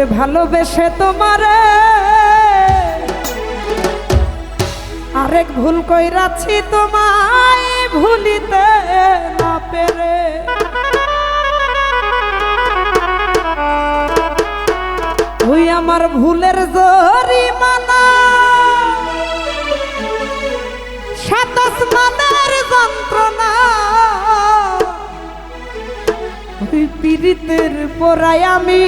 ওরে ভালোবেসে তোমারে। আরেক ভুল কইরাছি তোমায় ভুলিতে না পেরে। ওই আমার ভুলের জরিমানা। সাতাশ মানের যন্ত্রণা। ওই পীড়িতের পরাই আমি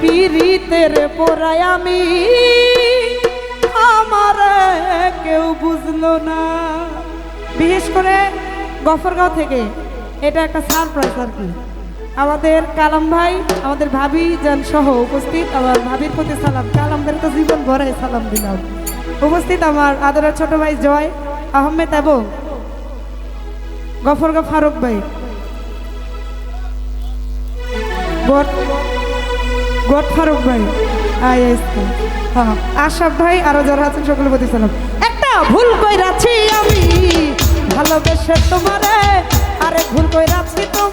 পীড়িতের পরাই আমি, আমার কেউ বুঝলো না। বিশেষ করে গফরগাঁও থেকে, এটা একটা সারপ্রাইজ আর কি। আমাদের কালাম ভাই, আমাদের ভাবি যান সহ উপস্থিত, আমার ভাবির প্রতি সালাম। কালামদের তো জীবন ভরে সালাম দিলাম। উপস্থিত আমার আদরের ছোট ভাই জয় আহমেদ এবং গফরগা ফারুক ভাই। গট ফারুক ভাই। আই হ্যাঁ আশাফ ভাই আরও যারা আছেন সকলের প্রতি সালাম। একটা ভুল কইরাছি আমি, ভালোবেসে তোমারে, আরে ভুল কইরাছি তোমায়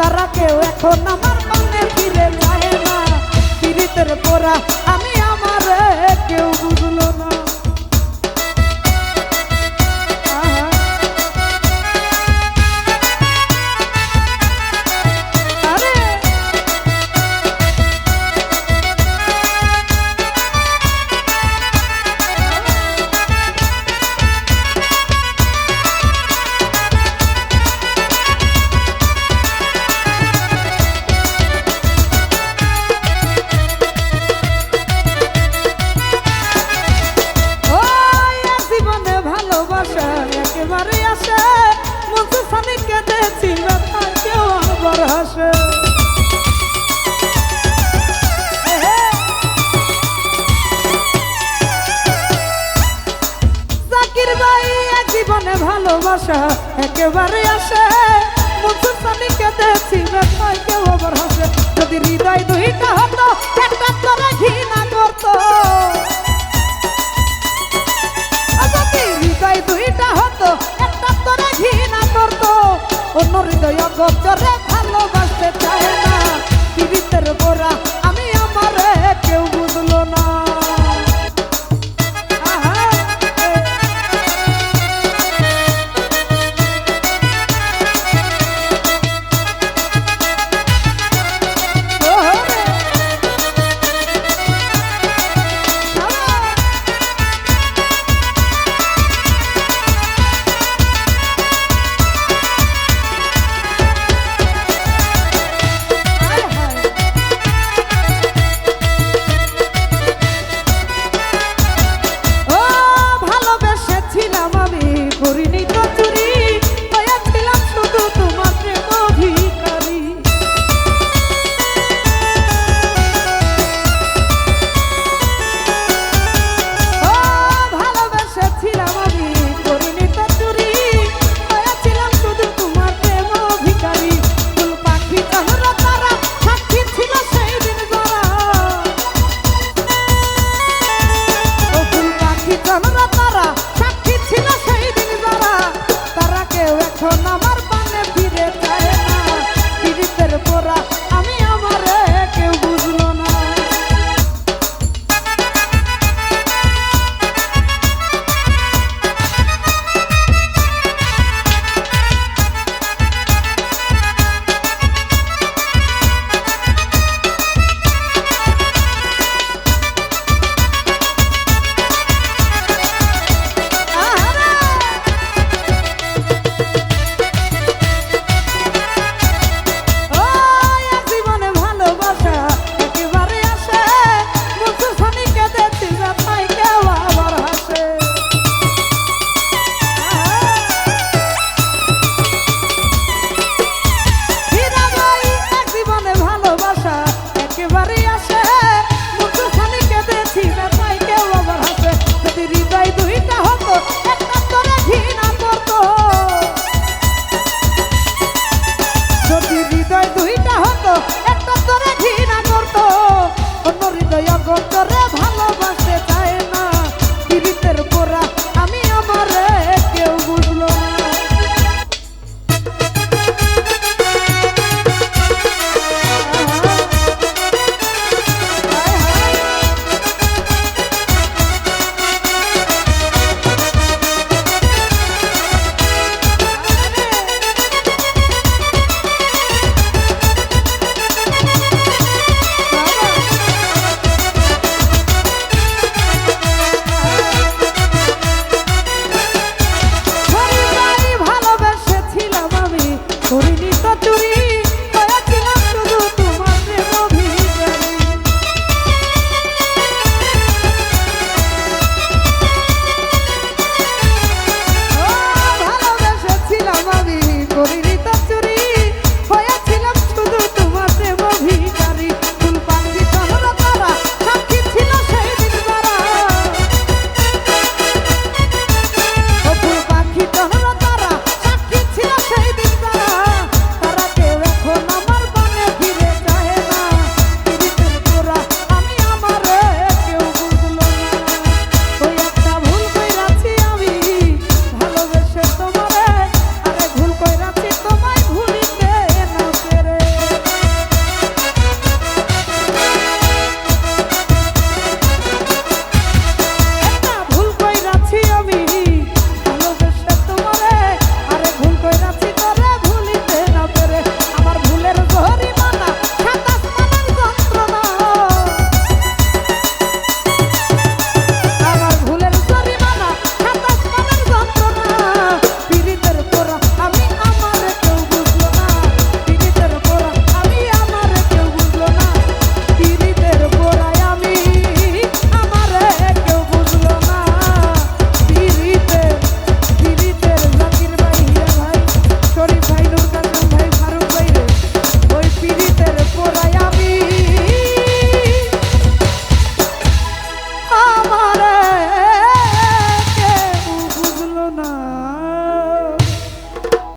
তারা কেউ এখন আমার মনে ফিরে যায় না। পীড়িতের পোড়া ভালোবাসা একেবারে আসে। মনসুর সানিকে দেখছি ব্যথায় কেউ আবার হাসে। যদি হৃদয় দুইটা হতো, একটা তোরা ঘৃণা করতো। যদি হৃদয় দুইটা হতো, একটা তোরা ঘৃণা করতো। অন্য হৃদয় অগোচরে শোন আমার